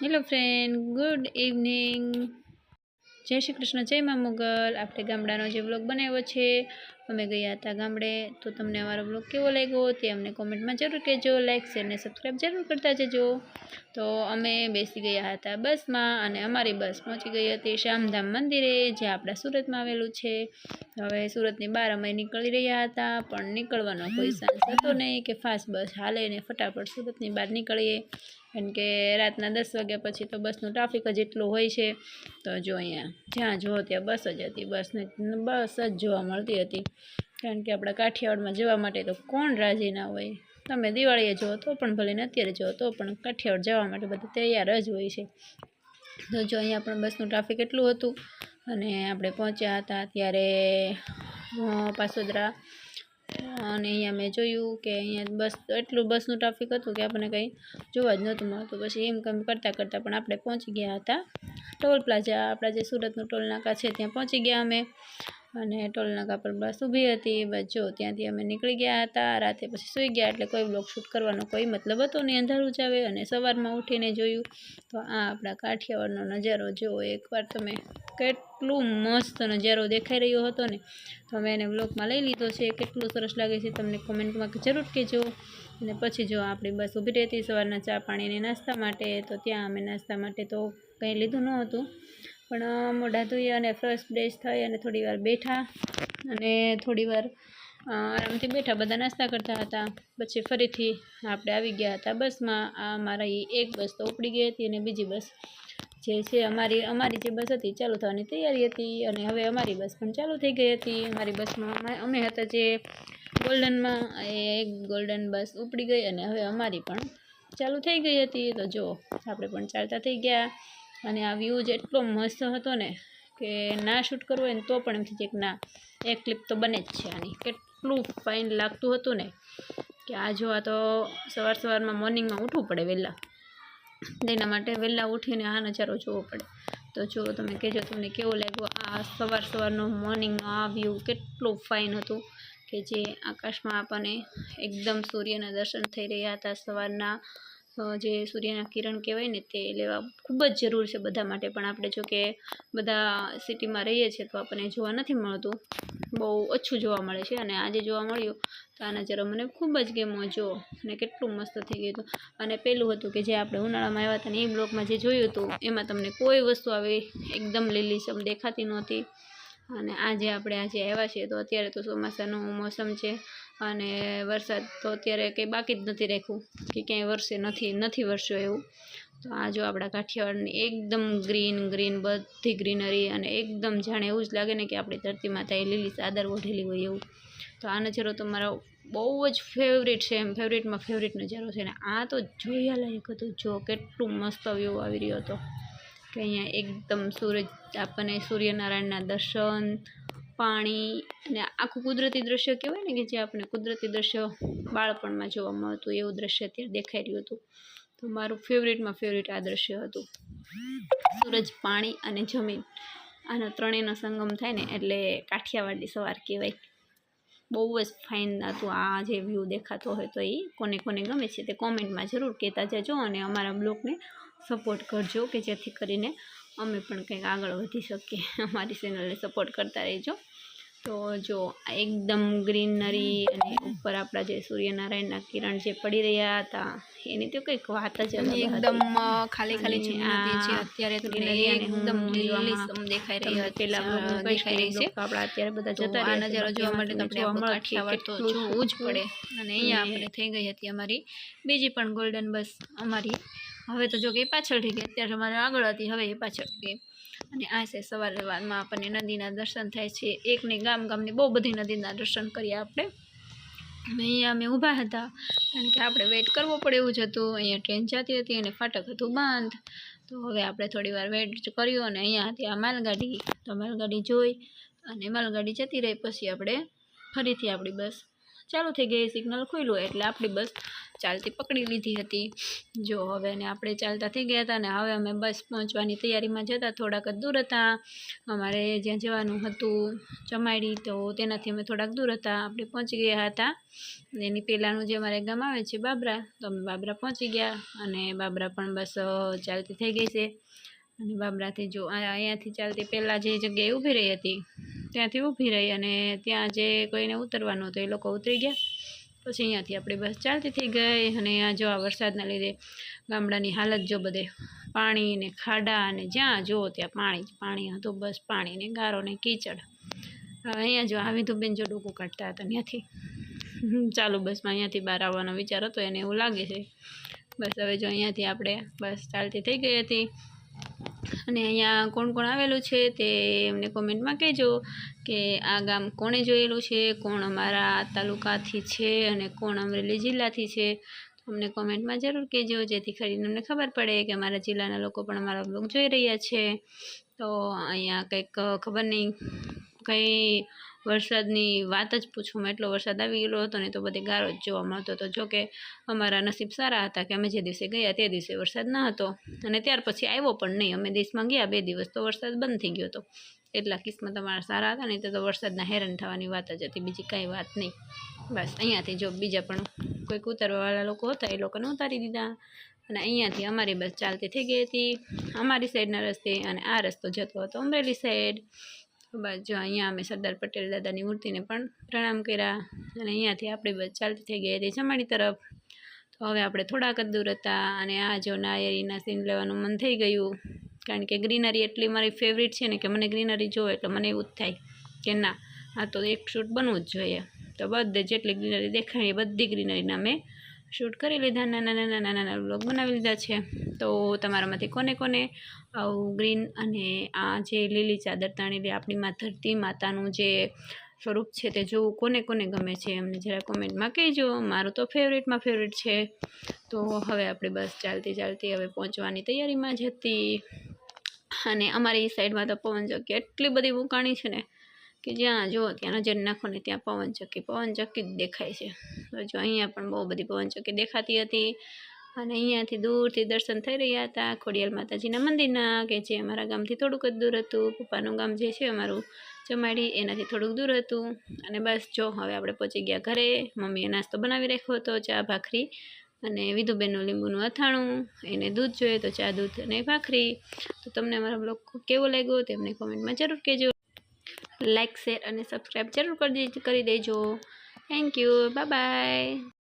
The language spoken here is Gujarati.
હેલો ફ્રેન્ડ ગુડ ઇવનિંગ જય શ્રી કૃષ્ણ. જય મા મુગલ. આપણે ગામડાનો જે વ્લોગ બનાવ્યો છે, અમે ગયા હતા ગામડે. તો તમને અમારો વ્લોગ કેવો લાગ્યો તે અમને કોમેન્ટમાં જરૂર કહેજો. લાઇક શેર અને સબસ્ક્રાઈબ જરૂર કરતા જજો. તો અમે બેસી ગયા હતા બસમાં અને અમારી બસ પહોંચી ગઈ હતી શ્યામધામ મંદિરે, જે આપણા સુરતમાં આવેલું છે. હવે સુરતની બહાર અમે નીકળી રહ્યા હતા, પણ નીકળવાનો કોઈ સાંસ હતો નહીં કે ફાસ્ટ બસ હાલે ને ફટાફટ સુરતની બહાર નીકળીએ. કારણ કે રાતના દસ વાગ્યા પછી તો બસનું ટ્રાફિક જ એટલું હોય છે. તો જો અહીંયા જ્યાં જુઓ ત્યાં બસ જ હતી. બસને બસ જ જોવા મળતી હતી. કારણ કે આપણા કાઠિયાવાડમાં જવા માટે તો કોણ રાજી ના હોય? તમે દિવાળીએ જુઓ તો પણ ભલે ને અત્યારે જુઓ તો પણ કાઠિયાવાડ જવા માટે બધા તૈયાર જ હોય છે. તો જો અહીંયા પણ બસનું ટ્રાફિક એટલું હતું અને આપણે પહોંચ્યા હતા ત્યારે પાસોદરા અને અહીંયા મેં જોયું કે અહીંયા બસ, એટલું બસનું ટ્રાફિક હતું કે આપણને કંઈ જોવા જ નહોતું મળતું. પછી એમ કમ કરતાં કરતાં પણ આપણે પહોંચી ગયા હતા. ટોલ પ્લાઝા, આપણા જે સુરતનું ટોલ નાકા છે, ત્યાં પહોંચી ગયા અમે. અને ટોલનાકા પર બસ ઊભી હતી. બસ જો, ત્યાંથી અમે નીકળી ગયા હતા. રાતે પછી સૂઈ ગયા એટલે કોઈ બ્લોગ શૂટ કરવાનો કોઈ મતલબ હતો નહીં. અંધારું જ આવે અને સવારમાં ઉઠીને જોયું તો આ આપણા કાઠિયાવાડનો નજારો. જુઓ એકવાર તમે કેટલું મસ્ત નજારો દેખાઈ રહ્યો હતો ને, તો અમે એને વ્લોગમાં લઈ લીધો છે. કેટલું સરસ લાગે છે તમને કોમેન્ટમાં જરૂર કહેજો. અને પછી જો, આપણી બસ ઊભી રહેતી સવારના ચા પાણીને નાસ્તા માટે, તો ત્યાં અમે નાસ્તા માટે તો કંઈ લીધું ન હતું પણ મોઢા ધોઈ અને ફ્રેશ બ્રેશ થઈ અને થોડીવાર બેઠા અને થોડીવાર આરામથી બેઠા. બધા નાસ્તા કરતા હતા. પછી ફરીથી આપણે આવી ગયા હતા બસમાં. આ મારી એક બસ તો ઉપડી ગઈ હતી અને બીજી બસ જે છે અમારી અમારી જે બસ હતી ચાલુ થવાની તૈયારી હતી અને હવે અમારી બસ પણ ચાલુ થઈ ગઈ હતી. અમારી બસમાં અમે- અમે હતા જે ગોલ્ડનમાં, એ એક ગોલ્ડન બસ ઉપડી ગઈ અને હવે અમારી પણ ચાલુ થઈ ગઈ હતી. તો જો આપણે પણ ચાલતા થઈ ગયા. અને આ વ્યૂ જ એટલો મસ્ત હતો ને કે ના શૂટ કરવો હોય ને તો પણ એમથી કે ના, એક ક્લિપ તો બને જ છે આની. કેટલું ફાઇન લાગતું હતું ને કે આ જો આ તો સવાર સવારમાં મોર્નિંગમાં ઉઠવું પડે વહેલા. તેના માટે વહેલા ઉઠીને આ નજારો જોવો પડે. તો જો તમે કહેજો તમને કેવું લાગ્યું આ સવાર સવારનો મોર્નિંગનો આ વ્યૂ કેટલું ફાઇન હતું કે જે આકાશમાં આપણને એકદમ સૂર્યના દર્શન થઈ રહ્યા હતા સવારના. જે સૂર્યના કિરણ કહેવાય ને તે લેવા ખૂબ જ જરૂર છે બધા માટે. પણ આપણે જો કે બધા સિટીમાં રહીએ છીએ તો આપણને જોવા નથી મળતું. બહુ ઓછું જોવા મળે છે અને આજે જોવા મળ્યું તો આ નજારો મને ખૂબ જ ગેમો જો અને કેટલું મસ્ત થઈ ગયું હતું. અને પેલું હતું કે જે આપણે ઉનાળામાં આવ્યા હતા ને એ બ્લોકમાં જે જોયું હતું એમાં તમને કોઈ વસ્તુ આવી એકદમ લીલીછમ દેખાતી નહોતી. અને આજે આપણે આજે આવ્યા છીએ, તો અત્યારે તો ચોમાસાનું મોસમ છે અને વરસાદ તો અત્યારે કંઈ બાકી જ નથી રાખ્યું, કે ક્યાંય વરસે નથી નથી વરસ્યો એવું. તો આ જો આપણા કાઠિયાવાડની એકદમ ગ્રીન ગ્રીન બધી ગ્રીનરી અને એકદમ જાણે એવું જ લાગે ને કે આપણી ધરતી માતાએ લીલી ચાદર ઓઢેલી હોય એવું. તો આ નજારો તો મારો બહુ જ ફેવરેટ છે, એમ ફેવરેટમાં ફેવરેટ નજારો છે ને આ તો જોયા લાયક હતું, જો કેટલું મસ્ત વ્યૂ આવી રહ્યો હતો. કે અહીંયા એકદમ સૂરજ, આપણને સૂર્યનારાયણના દર્શન, પાણી અને આખું કુદરતી દ્રશ્ય કહેવાય ને કે જે આપણે કુદરતી દ્રશ્ય બાળપણમાં જોવા મળતું એવું દ્રશ્ય અત્યારે દેખાઈ રહ્યું હતું. તો મારું ફેવરેટમાં ફેવરેટ આ દ્રશ્ય હતું. સૂરજ, પાણી અને જમીન. આના ત્રણેયનો સંગમ થાય ને એટલે કાઠિયાવાડી સવાર કહેવાય. બહુ જ ફાઇન હતું આ જે વ્યૂ દેખાતો હોય તો એ કોને કોને ગમે છે તે કોમેન્ટમાં જરૂર કહેતા જજો અને અમારા બ્લોગને સપોર્ટ કરજો કે જેથી કરીને અમે પણ કંઈક આગળ વધી શકીએ. અમારી ચેનલને સપોર્ટ કરતા રહેજો. તો જો એકદમ ગ્રીનરી અને ઉપર આપણા જે સૂર્યનારાયણના કિરણ જે પડી રહ્યા હતા એની તો કંઈક વાત જ હતી. એકદમ ખાલી ખાલી આ અત્યારે એકદમ દેખાઈ રહી પેલા દેખાઈ છે. આપણા અત્યારે બધા જતા આ નજારો જોવા માટે આપણે જોવા આપણું મળશે કાઠિયાવાડ તો જોવું જ પડે. અને અહીંયા આપણે થઈ ગઈ હતી અમારી બીજી પણ ગોલ્ડન બસ અમારી હવે તો જો કે એ પાછળ થઈ ગઈ અત્યારે અમારે આગળ હતી, હવે એ પાછળ ગઈ અને આ છે સવારે વારમાં આપણને નદીના દર્શન થાય છે. એકની ગામ ગામની બહુ બધી નદીના દર્શન કરીએ આપણે. અને અહીંયા અમે ઊભા હતા, કારણ કે આપણે વેઇટ કરવો પડે એવું જ હતું. અહીંયા ટ્રેન જતી હતી અને ફાટક હતું બંધ. તો હવે આપણે થોડી વાર વેઇટ કર્યું અને અહીંયા હતી આ માલગાડી. તો માલગાડી જોઈ અને માલગાડી જતી રહી, પછી આપણે ફરીથી આપણી બસ ચાલુ થઈ ગઈ સિગ્નલ ખુલ્લું એટલે આપણી બસ ચાલતી પકડી લીધી હતી. જો હવે ને આપણે ચાલતા થઈ ગયા હતા ને હવે અમે બસ પહોંચવાની તૈયારીમાં જતા, થોડાક દૂર હતા. અમારે જ્યાં જવાનું હતું ચમાડી તો તેનાથી અમે થોડાક દૂર હતા. આપણે પહોંચી ગયા હતા. એની પહેલાંનું જે અમારે ગામ આવે છે બાબરા, તો અમે બાબરા પહોંચી ગયા અને બાબરા પણ બસ ચાલતી થઈ ગઈ છે. અને બાબરાથી જો અહીંયાથી ચાલતી પહેલાં જે જગ્યાએ ઊભી રહી હતી ત્યાંથી ઊભી રહી અને ત્યાં જે કોઈને ઉતરવાનું હતું એ લોકો ઉતરી ગયા. પછી અહીંયાથી આપણી બસ ચાલતી થઈ ગઈ અને અહીંયા જો આ વરસાદના લીધે ગામડાની હાલત જો બધે પાણી ને ખાડા અને જ્યાં જુઓ ત્યાં પાણી પાણી હતું, બસ પાણી ને ગારો ને કીચડ. હવે અહીંયા જો આવી તો બેન જો ડૂકું કાઢતા હતા ત્યાંથી. ચાલુ બસમાં અહીંયાથી બહાર આવવાનો વિચાર હતો એને એવું લાગે છે. બસ હવે જો અહીંયાથી આપણે બસ ચાલતી થઈ ગઈ હતી. અને અહીંયા કોણ કોણ આવેલું છે તે એમને કોમેન્ટમાં કહેજો કે આ ગામ કોણે જોયેલું છે, કોણ અમારા તાલુકાથી છે અને કોણ અમરેલી જિલ્લાથી છે. અમને કોમેન્ટમાં જરૂર કહેજો, જેથી કરીને અમને ખબર પડે કે અમારા જિલ્લાના લોકો પણ અમારા બ્લોગ જોઈ રહ્યા છે. તો અહીંયા કંઈક ખબર નહીં. કંઈ વરસાદની વાત જ પૂછવામાં એટલો વરસાદ આવી ગયેલો હતો ને તો બધે ગારો જ જોવા મળતો હતો. જો કે અમારા નસીબ સારા હતા કે અમે જે દિવસે ગયા તે દિવસે વરસાદ ન હતો અને ત્યાર પછી આવ્યો પણ નહીં. અમે દેશમાં ગયા બે દિવસ તો વરસાદ બંધ થઈ ગયો હતો. એટલા કિસ્મત અમારા સારા હતા ને તો તો વરસાદના હેરાન થવાની વાત જ હતી, બીજી કાંઈ વાત નહીં. બસ, અહીંયાથી જો બીજા પણ કોઈક ઉતારવાવાળા લોકો હતા એ લોકોને ઉતારી દીધા અને અહીંયાથી અમારી બસ ચાલતી થઈ ગઈ હતી. અમારી સાઈડના રસ્તે અને આ રસ્તો જતો હતો અમરેલી સાઈડ. બસ જો અહીંયા અમે સરદાર પટેલ દાદાની મૂર્તિને પણ પ્રણામ કર્યા અને અહીંયાથી આપણી ચાલતી થઈ ગઈ હતી જમાડી તરફ. તો હવે આપણે થોડાક જ દૂર હતા અને આ જો નાયરીના સીન લેવાનું મન થઈ ગયું. કારણ કે ગ્રીનરી એટલી મારી ફેવરિટ છે ને કે મને ગ્રીનરી જોવે એટલે મને એવું જ થાય કે ના, આ તો એક શૂટ બનવું જ જોઈએ. તો બધે જેટલી ગ્રીનરી દેખાય એ બધી ગ્રીનરીના મેં શૂટ કરી લીધા, નાના નાના નાના નાના બ્લોગ બનાવી લીધા છે. તો તમારામાંથી કોને કોને? આવું ગ્રીન અને આ જે લીલી ચાદર તાણીલી આપણી માં ધરતી માતાનું જે સ્વરૂપ છે તે જોવું કોને કોને ગમે છે, એમને જરા કોમેન્ટમાં કહેજો. મારું તો ફેવરેટમાં ફેવરેટ છે. તો હવે આપણે બસ ચાલતી ચાલતી હવે પહોંચવાની તૈયારીમાં જ હતી. અને અમારી સાઈડમાં તો પવનચક્કી એટલી બધી મૂકાણી છે ને કે જ્યાં જુઓ ત્યાં નજર નાખો ને ત્યાં પવનચક્કી પવનચક્કી જ દેખાય છે. જો અહીંયા પણ બહુ બધી પવનચક્કી દેખાતી હતી. અને અહીંયાથી દૂરથી દર્શન થઈ રહ્યા હતા ખોડિયાલ માતાજીના મંદિરના, કે જે અમારા ગામથી થોડુંક જ દૂર હતું. પપ્પાનું ગામ જે છે અમારું ચમાડી એનાથી થોડુંક દૂર હતું. અને બસ જો, હવે આપણે પહોંચી ગયા ઘરે. મમ્મીએ નાસ્તો બનાવી રાખ્યો હતો, ચા, ભાખરી અને વિધુબેનનું લીંબુનું અથાણું. એને દૂધ જોઈએ તો ચા, દૂધ અને ભાખરી. તો તમને અમારો બ્લોગ કેવો લાગ્યો તેમને કોમેન્ટમાં જરૂર કહેજો. લાઇક શેર અને સબસ્ક્રાઈબ જરૂર કરી દેજો. Thank you bye bye